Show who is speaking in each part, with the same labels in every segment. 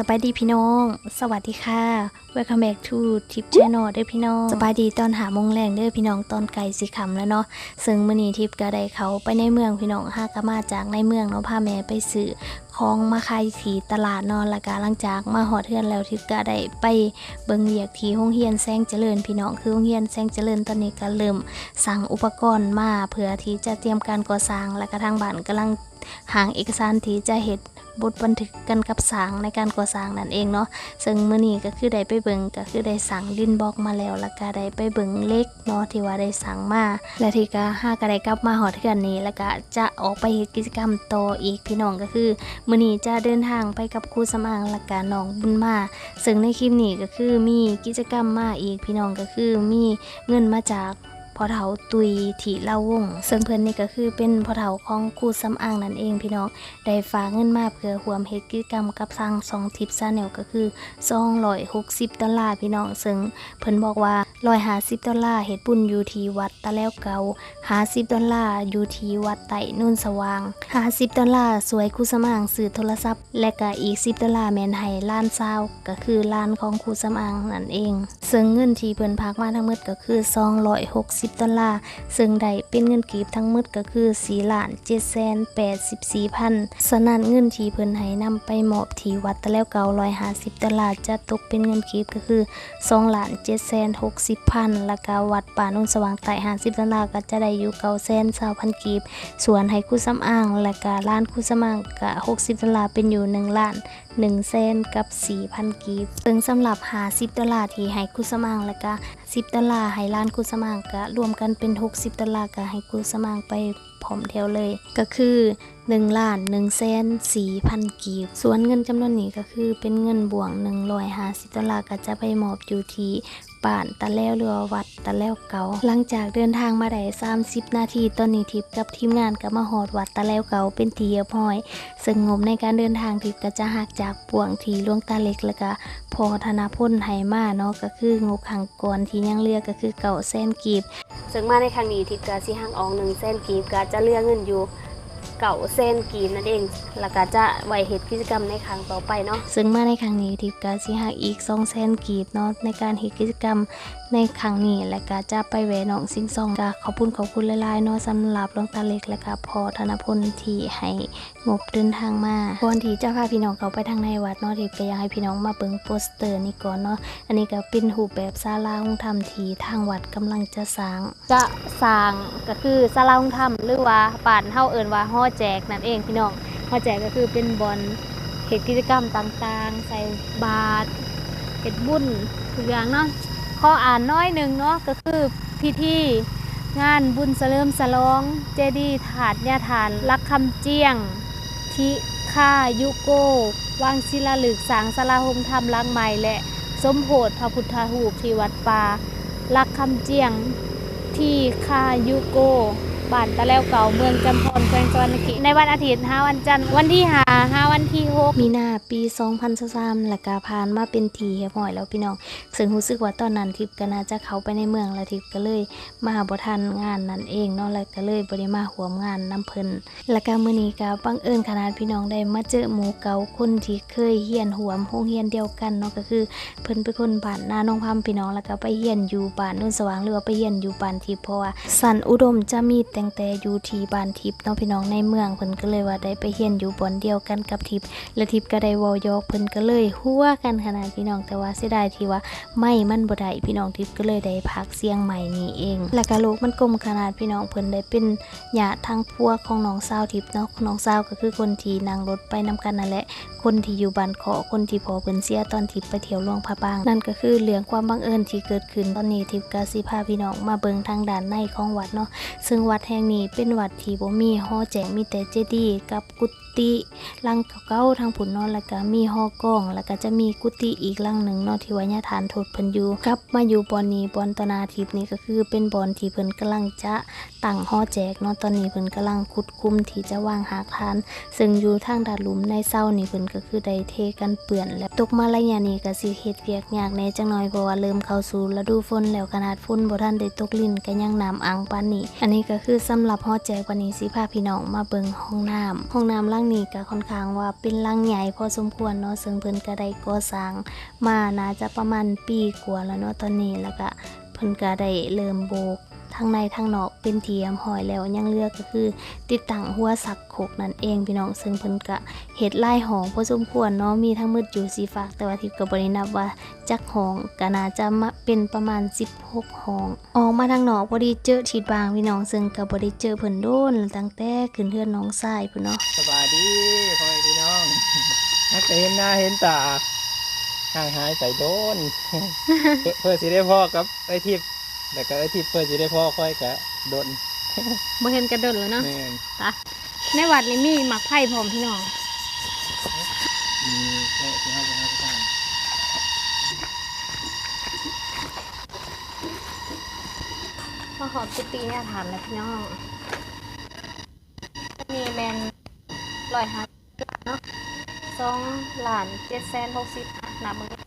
Speaker 1: สบายดีพี่น้อง สวัสดีค่ะ Welcome back to Tip Channel เด้อพี่น้อง สบายดีตอนหามงแรงเด้อพี่น้องตอนไก่สีขำแล้วเนาะ ซึ่งมื้อนี้ทิปก็ได้เขาไปในเมืองพี่น้องห้ากมาจากในเมืองเนาะพาแม่ไปซื้อของมาขายที่ตลาดนาะแล้วก็หลังจากมาหอดเทือนแล้วทิปก็ได้ไปเบิ่งเวียกที่โรงเรียนแซงเจริญพี่น้องคือโรงเรียนแซงเจริญตอนนี้ก็เริ่มสั่งอุปกรณ์มาเพื่อที่จะเตรียมการก่อสร้างและก็ทางบ้านกำลัง หางเอกสารที่จะเฮ็ดบทบันทึกกันกับสางในการก่อสร้างนั่นเองเนาะซึ่งมื้อนี้ก็คือได้ไปเบิงก็คือได้สั่งดินบล็อกมาแล้วแล้วก็ได้ไปเบิงเล็กเนาะที่ว่าได้สั่งมาและที่ก็ห้าก็ได้กลับมาหอดเทือนนี้แล้วก็จะออกไปเฮ็ดกิจกรรมต่ออีกพี่น้องก็คือมื้อนี้จะเดินทางไปกับครูสมางและก็น้องบุญมา ซึ่งในคลิปนี้ก็คือมีกิจกรรมมาอีกพี่น้องก็คือมีเงินมาจาก พ่อเฒ่าตุยถีเล่าวงซึ่งเพื่อนนี่ก็คือเป็นพ่อเฒ่าของครูสำอางนั่นเองพี่น้องได้ฝากเงินมาเพื่อรวมเฮ็ดกิจกรรมกับทางสองทิปซาแนลก็คือ260ดอลลาร์พี่น้องซึ่งเพิ่นบอกว่า150ดอลลาร์เฮ็ดบุญอยู่ที่วัดตะแล้วเกา50ดอลลาร์อยู่ที่วัดไต่นุ่นสว่าง50ดอลลาร์สวยครูสำอางซื้อโทรศัพท์ และก็อีก 10ดอลลาร์แม่นให้ล้านซาวก็คือล้านของครูสำอางนั่นเอง ซึ่งเงินที่เพิ่นพากมาทั้งหมดก็คือ260ดอลลาร์ ซึ่งได้เป็นเงินกีบทั้งหมดก็คือ4ล้าน7แสน84พันสนันเงินที่เพิ่นให้นำไปมอบที่วัดตะแล้วเก่า150ดอลลาร์จะตกเป็นเงินกีบก็คือ2ล้าน7แสน60พันแล้วก็วัดป่านุ่นสว่างใต้50ดอลลาร์ก็จะได้อยู่9แสน20,000กีบ ส่วนให้คู่สำอาง และก็ร้านคู่สำอางก็60ดอลลาร์เป็นอยู่1ล้าน 1แสนกับ 4,000 กีบซึ่งสำหรับหา10ดอลลาร์ที่ให้คุสมังแล้วก็ 10ดอลลาร์ให้ร้านคุสมังก็รวมกันเป็น 60ดอลลาร์ก็ให้คุสมังไปพร้อมเทวเลย ก็คือ1ล้าน1แสน4,000 กีบ ส่วนเงินจำนวนนี้ก็คือเป็นเงินบวง 150ดอลลาร์ก็จะไปมอบอยู่ที่ บ้านตะแล้วหรือวัดตะแล้วเก่าหลังจากเดินทางมาได้30นาทีตอนนี้ทิพย์กับทีมงานก็มาหอดวัดตะแล้วเก่าเป็นทีเรียบร้อยซึ่งงบในการเดินทางทิพย์ก็จะหักจากป่วงทีหลวงตาเล็กแล้วก็พอธนาพลไหมาเนาะก็คืองบขังก่อนที่ยังเลือกก็คือเก่าแสนกีบซึ่งมาในครั้งนี้ทิพย์ก็สิหักออก1แสนกีบก็จะเลือกเงินอยู่ เก่าเส้นกีนนั่นเอง แล้วก็จะไว้เหตุกิจกรรมในครั้งต่อไปเนาะ ซึ่งมาในครั้งนี้ทิพย์ก็สิหักอีก2แสนกีบเนาะในการเหตุกิจกรรมในครั้งนี้ และก็จะไปแหวหนองซิงซองก็ขอบคุณขอบคุณหลายๆเนาะสำหรับหลวงตาเล็กและก็พอธนพลที่ให้งบเดินทางมาก่อนที่จะพาพี่น้องเขาไปทางในวัดเนาะทิพย์ก็อยากให้พี่น้องมาเบิ่งโปสเตอร์นี้ก่อนเนาะ อันนี้ก็เป็นรูปแบบศาลาห้องธรรมที่ทางวัดกำลังจะสร้าง จะสร้างก็คือศาลาห้องธรรมหรือว่าป่านเฮาเอิ้นว่าหอแจกนั่นเองพี่น้องหอแจกก็คือเป็นบอนเฮ็ดกิจกรรมต่างๆ ใส่บาตรเฮ็ดบุญทุกอย่างเนาะข้ออ่านน้อยหนึ่งเนาะก็คือพิธีงานบุญเสริมสลอง เจดีย์ถาดญาฐานลักคำเจียง ทิค่ายุโกวางศิลาลึกสางสลาหงธรรมลังใหม่และสมโพธพระพุทธรูปที่วัดป่าลักคำเจียง ที่คายุโก บ้านตะแล้วเก่าเมืองจำพรแขวงสวรรณเขตในวันอาทิตย์ห้าวันจันทร์วันที่ห้าห้าวันที่หกมีนาปี2023และกาผ่านมาเป็นทีเรียบร้อยแล้วพี่น้องซึ่งรู้สึกว่าตอนนั้นทิพย์ก็น่าจะเขาไปในเมืองแล้วทิพย์ก็เลยมาบทันงานนั่นเองเนาะแล้วก็เลยบ่ได้มาร่วงานนํเพิ่นและก็มื้อนี้ก็บังเอิญขนาดพี่น้องได้มาเจอหมูเกาคนที่เคยเฮียนหัวมโรงเรียนเดียวกันเนาะก็คือเพิ่นเป็นคนบ้านนาน้องพำพี่น้องแล้วก็ไปเฮียนอยู่บ้านนุ่นสว่างหรือว่าไปเฮียนอยู่บ้านทิพย์เพราะว่าสันอุดมจะมีตงแต่อยู่ที่บ้านทิพย์เนาะพี่น้องในเมืองเพิ่นก็เลยว่าได้ไปเฮียนอยู่บอนเดียวกันกับทิพย์และทิพย์ก็ได้ว้ายอกเพิ่นก็เลยหัวกันขนาดพี่น้องแต่ว่าเสียดายที่ว่าไม่มันบ่ได้พี่น้องทิพย์ก็เลยได้พักเสียงใหม่นี้เอง แล้วก็โลกมันกลมขนาดพี่น้องเพิ่นได้เป็นญาติทางพวกของน้องสาวทิพย์เนาะน้องสาวก็คือคนที่นั่งรถไปนํกันนั่นแหละ คนที่อยู่บ้านขอคนที่พอเพิ่นเสียตอนทิพย์ไปเที่ยวหลวงพระบาง นั่นก็คือเรื่องความบังเอิญที่เกิดขึ้นตอนนี้ทิพย์กาสิพาพี่น้องมาเบิงทางด้านในของวัดเนาะซึ่งวัดแห่งนี้เป็นวัดที่บ่มีหอแจกมีแต่เจดีย์กับกุฏิลังเก่าๆทางผุนนาะแล้วก็มีหอกล้อง แล้วก็จะมีกุฏิอีกลังหนึ่งเนาะที่ว่าญาฐานโทษเพิ่นอยู่กับมาอยู่บอนนี้บอนตนาทิพย์นี่ก็คือเป็นบอนที่เพิ่นกำลังจะตั้งหอแจกเนาะตอนนี้เพิ่นกำลังขุดคุ้มที่จะวางหากฐาน ซึ่งอยู่ทางด้านหลุมในเศร้านี่เพิ่นกก็คือได้เทกันเปื้อน แล้วตกมาระยะนี้ก็สิเฮ็ดเวียกยากแน่จังน้อยเพราะว่าเริ่มเข้าสู่ฤดูฝนแล้วขนาดฝนบ่ทันได้ตกลิ้นก็ยังน้ำอังปานนี้ อันนี้ก็คือสำหรับฮอดใจกว่านี้สิพาพี่น้องมาเบิ่งห้องน้ำห้องน้ำหลังนี้ก็ค่อนข้างว่าเป็นหลังใหญ่พอสมควรเนาะซึ่งเพิ่นก็ได้ก่อสร้าง มาน่าจะประมาณปีกว่าแล้วเนาะตอนนี้แล้วก็เพิ่นก็ได้เริ่มโบก ทั้งในทั้งนอกเป็นเทียมหอยแล้วยังเลือกก็คือ ติดตั้งหัวสักโขกนั่นเองพี่น้องซึ่งเพิ่นก็เฮ็ดลายหองพอสมควรเนาะมีทั้งมืดอยู่สีฝากแต่ว่าทิพย์ก็บ่ได้นับว่าจักหองก็น่าจะมาเป็นประมาณ 16หองออกมาทางนอกพอดีเจอทิดบางพี่น้องซึ่งก็บ่ได้เจอเพิ่นโดนตั้งแต่ขึ้นเฮือนน้องชายพุ่นเนาะ
Speaker 2: สบายดีพ่อพี่น้องนักเห็นหน้าเห็นตาห่างหายใส่โดน เพื่อเพื่อสิได้พ่อกับไอ้ทิพย์ แต่ก็ไอ้ทิพย์เพื่อสิได้พ่อค่อยกะโดน
Speaker 3: บ่เห็นกระโดดแล้วเนาะ
Speaker 2: แม่น
Speaker 3: ตะในวัดนี่มีหมักไผ่พร้อมพี่น้อง
Speaker 2: มีแค่ที่ห้าสิบห้าสิบห้า
Speaker 3: พอขอบสิบปีเนี่ยถามแล้วพี่น้องมีแมนร้อยห้าสิบเนาะสองล้านเจ็ดแสนหกสิบอะนับมือนี่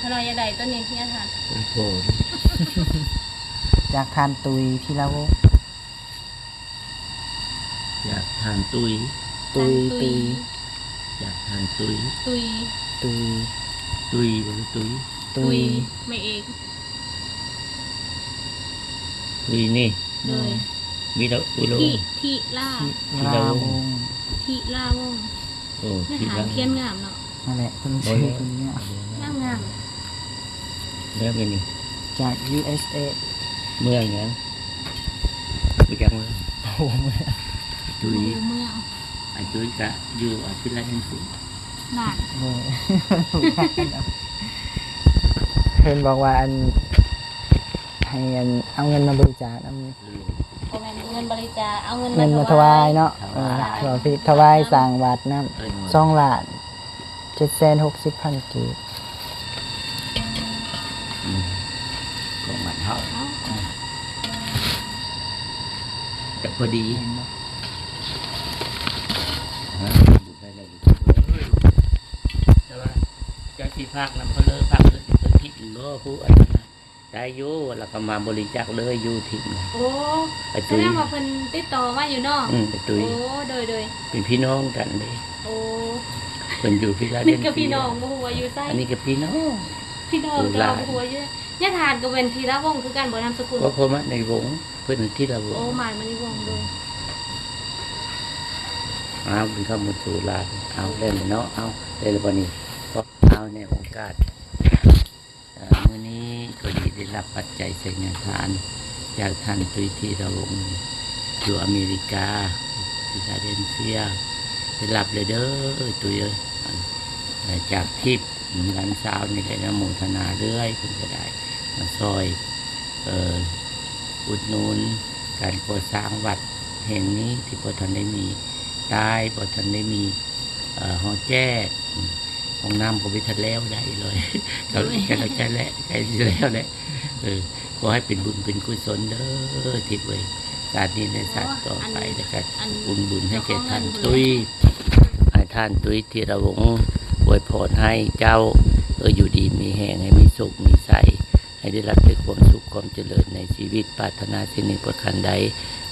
Speaker 3: ได้เนี่ยทานขนอยยาใดตัวนี้เนี่ยทาน
Speaker 2: โอ้โห
Speaker 4: จากทานตุยที่เรา
Speaker 5: อยากทานตุย
Speaker 4: ตุยตุย
Speaker 5: อยากทานตุย
Speaker 3: ตุย
Speaker 4: ตุย
Speaker 5: ตุยหรือตุย
Speaker 4: ตุย
Speaker 3: ไม่เอก
Speaker 5: ตุยนี่
Speaker 3: เลย
Speaker 5: มีแล้วตุยโล
Speaker 3: ที่ที่ล่า
Speaker 4: ที่ลาวง
Speaker 3: ที่ล่าวง
Speaker 5: โอ้
Speaker 3: ใน
Speaker 5: ที่
Speaker 3: หา
Speaker 5: แล้
Speaker 3: ง
Speaker 5: ว
Speaker 3: เขียนงามเนาะ
Speaker 4: นั่นแหละคุณชื่อคุณเนี่ย
Speaker 3: งามงาม
Speaker 5: แล้วเป็นนี่
Speaker 4: จาก USA
Speaker 5: เมืองยังไปจังเลย
Speaker 4: โอ้โห
Speaker 5: ตุย
Speaker 3: เมือง
Speaker 5: ไอ้ตุยกะอยู่อาทิตย์ละหนึ่งสิ
Speaker 3: น่าน
Speaker 4: เออเพิ่นบอกว่าอันให้อันเอาเงินมาบริจาคเอา
Speaker 5: เออ
Speaker 3: โอแมนเงินบริจาคเอาเงิน
Speaker 4: เงินมาถวายเนาะเออถวายพี่ถวายสร้างวัดน้
Speaker 5: เอิ้นำ
Speaker 4: สองล้านเจ็ดแสนหกสิบพันกีบ
Speaker 5: เฮาแต่พอดีฮะอยู่ได้แล้วอยู่เอ้ยแต่ว่าเจ้าที่ภาคนำเพนเลอภาคเพิ่นเพิ่นคิดโลผู้อันนั้นน่ะได้อยู่แล้วก็มาบริจาคเลยอยู่ทิ้ง
Speaker 3: โอ้
Speaker 5: ไอ้
Speaker 3: แส
Speaker 5: ตุ
Speaker 3: ด
Speaker 5: ย
Speaker 3: งว่าเพิ่นติดต่อมาอยู่เนาะ
Speaker 5: อืมไอ้ตุย
Speaker 3: โอ้โดยโดย
Speaker 5: เป็นพี่น้องกันเลย
Speaker 3: โอ้
Speaker 5: เป็นอยู่พิลาเด
Speaker 3: นี่
Speaker 5: น
Speaker 3: ก็
Speaker 5: เฟี
Speaker 3: พี่
Speaker 5: ย
Speaker 3: น้องบ่ฮู้ว่าอยู่ไส
Speaker 5: อันนี้ก็พี่น้อง
Speaker 3: พี่น้อง
Speaker 5: อยู่
Speaker 3: ก็
Speaker 5: ลาว
Speaker 3: บ่ฮู้ว่าอยู่ เนี่ยทานก็เป็นทีละวงคือกันบ่นามสกุล
Speaker 5: ว่าพอมาในวงเพื่อนที่เราว
Speaker 3: โอ้
Speaker 5: ง
Speaker 3: หมายมันนี่วงโดย
Speaker 5: เอาเป็นข้ามุสูลาเอาเล่นเนาะเอาเล่นวันนี้เพราะเอาในโอกาสเอ่อมื่อนี้ก็ดีได้รับปัจจัยใส่งานทาน จากท่านตุยที่เราวงอยู่อเมริกาพิลาเดนเฟียได้รับเลยเด้อตุยเอ้ยอันเอ่อจากทิพย์ หลานสาวนี่ได้นโมทนาเรื่อยเพิ่นก็ได้มาซอยเอ่ออุดหนุนการก่อสร้างวัดแห่งนี้ที่พอทันได้มีตายพอทันได้มีเอ่อหอแจ้ห้องน้ำก็ไปทันแล้วได้เลยก็ก็ใช้แล้วใช้แล้วแหละเออขอให้เป็นบุญเป็นกุศลเด้อทิศเว้ยศาสตร์นี้ในศาสตร์ต่อไปแล้วก็
Speaker 3: อัน
Speaker 5: บุญบุญให้แก่ท่านตุ้ยให้ท่านตุ้ยที่ระวงศ์ อวยพรให้เจ้าเอออยู่ดีมีแห่งให้มีสุขมีใสให้ได้รับแต่ความสุขความเจริญในชีวิตปรารถนาสิ่งหนึ่งประการใด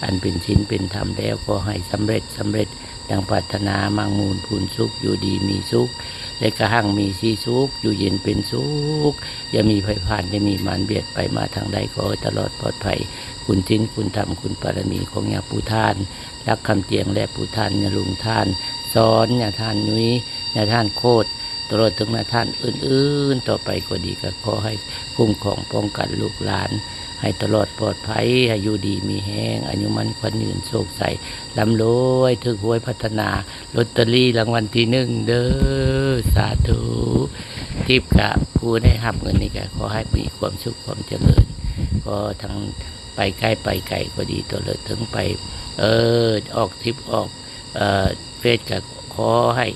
Speaker 5: อันเป็นชิ้นเป็นธรรมแล้วก็ให้สำเร็จสำเร็จดังปรารถนามั่งมูลพูนสุขอยู่ดีมีสุขและกระหังมีสีสุขอยู่เย็นเป็นสุขอย่ามีภัยผ่านอย่ามีมารเบียดไปมาทางใดขอให้ตลอดปลอดภัย คุณทิ้นคุณธรรมคุณปารมีของยาปูท่าน รักคำเตียงและปูท่านยาลุงท่าน สอนยาท่านนุ้ยยาท่านโคตรตลอดถึงนาท่านอื่น ๆ ต่อไปก็ดีก็ขอให้คุ้มครองป้องกันลูกหลาน ให้ตลอดปลอดภัยให้อยู่ดีมีแห้งอายุมันควันยืนโศกใสลำรวยถึกหวยพัฒนาลอตเตอรี่รางวัลที่หนึ่งเด้อสาธุทิพย์กับผู้ได้หับเงินนี่ก็ขอให้มีความสุขความเจริญ ก็ทั้งไปใกล้ไปไกลก็ดีตัวเลยถึงไป เออออกทิปออก เฟสก็ขอให้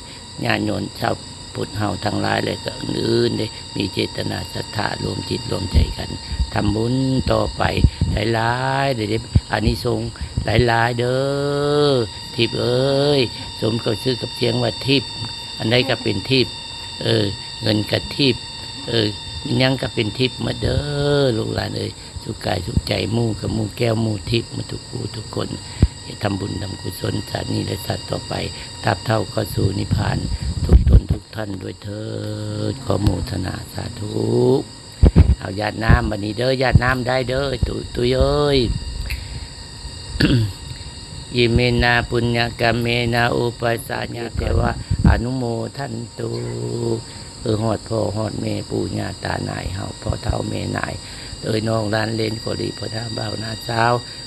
Speaker 5: ญาติโยมชาวพุทธเฮาทั้งหลายเลยก็อื่นได้มีเจตนาศรัทธารวมจิตรวมใจกันทำบุญต่อไปหลายๆเดี๋ยวได้อานิสงส์หลายๆเด้อทิพย์เอ้ยสมกับชื่อกับเสียงว่าทิพย์อันใดก็เป็นทิพย์เออเงินกับทิพย์เออยังก็เป็นทิพย์มาเด้อลูกหลานเอ้ยสุขกายสุขใจมู่กับมู่แก้วมู่ทิพย์มาทุกผู้ทุกคน ทำบุญทำกุศลชาตินี้และชาติต่อไปทับเท่าก็สู่นิพพาน ทุกตนทุกท่านด้วยเถิดขอโมทนาสาธุเอาญาติน้ำบันนี้เด้อญาติน้ำได้เด้อตุยตุยเอ้ยยิเมนาปุญญกรรมเมนาอุปสัญญาแต่ว่า อนุโมทันตุเออหอดพ่อหอดแม่ปู่ย่าตานายเฮาพ่อเฒ่าแม่นาย เอ้ยน้องร้านเล่นก็ดีพอท่าบ่าวหน้าเช้า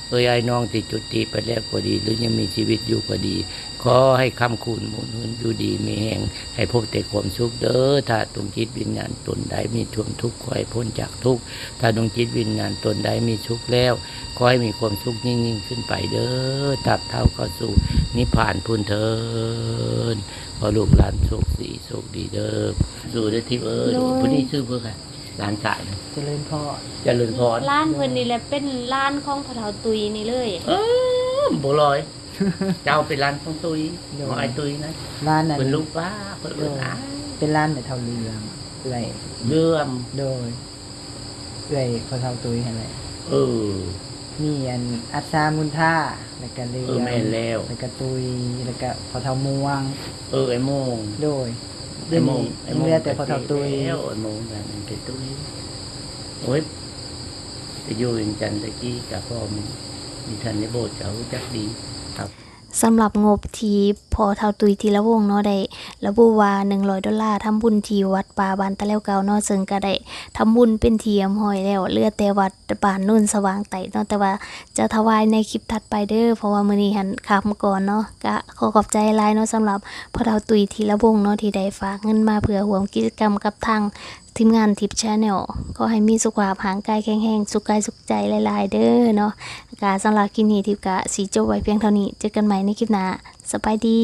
Speaker 5: เอ้ยไอ้น้องติดจุติไปแล้วก็ดี หรือยังมีชีวิตอยู่ก็ดี ขอให้คำคุณหมุนหุนอยู่ดีมีแห่งให้พบแต่ความสุขเด้อถ้าดวงจิตวิญญาณตนใดมีทวมทุกข์ขอให้พ้นจากทุกข์ถ้าดวงจิตวิญญาณตนใดมีทุกข์แล้วขอให้มีความสุขยิ่งยิ่งขึ้นไปเด้อตับเท่าก็สู่นิพพานพุนเทินขอลูกหลานโชคดีโชคดีเด้อสู่ได้ที่เออผู้นี้ชื่อเพื่อใคร หลานสายนะ
Speaker 4: เจริญพ่อ
Speaker 5: เจริญพร
Speaker 3: ร้านเพิ่นนี่แหละเป็นร้านของพ่อเฒ่าตุยนี่เลย
Speaker 5: เออบัวลอย เจ้าเป็นร้านของตุยของไอ้ตุยนะ
Speaker 4: ร้านนั้น
Speaker 5: เป็นลูกป้าเพิ่นเอิ้นอ้า
Speaker 4: เป็นร้านในเท่าเรืองเอื่อย
Speaker 5: เรื่อม
Speaker 4: โดยเอื่อยพอเท่าตุยเห็นไหม
Speaker 5: เออ
Speaker 4: มีอันอัศามุนท่าแล้วก็เรื
Speaker 5: เออแม่นแล้ว
Speaker 4: แล้วก็ตุยแล้วก็พอเท่าม่วง
Speaker 5: เออไอ้โมง
Speaker 4: โดย
Speaker 5: ไอ้โมง
Speaker 4: ยังเหลือแต่พอเท่าตุย
Speaker 5: แล้วไอ้โมงแบบมันเป็นตุยโอ้ยไปอยู่เวียงจันทร์ตะกี้กับพ่อมีมีทันในโบสถ์เขารู้จักดีครับ
Speaker 1: สำหรับงบที่พอเท่าตุยทีละวงเนาะได้ระบุว่า 100 ดอลลาร์ทำบุญที่วัดป่าบ้านตะแล้วเก่าเนาะซึ่งก็ได้ทำบุญเป็นเทียมหอยแล้วเลือแต่วัดบ้านนุ่นสว่างไตเนาะแต่ว่าจะถวายในคลิปถัดไปเด้อเพราะว่ามื้อนี้หันคำก่อนเนาะก็ขอขอบใจหลายเนาะสำหรับพอเท่าตุยทีละวงเนาะที่ได้ฝากเงินมาเพื่อร่วมกิจกรรมกับทางทีมงานทิปชาแนลก็ให้มีสุขภาพห่างกายแข็งแรงสุขกายสุขใจหลายๆ เด้อเนาะกาสำหรับคลิปนี้ทิปกะสีจบไว้เพียงเท่านี้ เจอกันใหม่ในคลิปหน้าสบายดี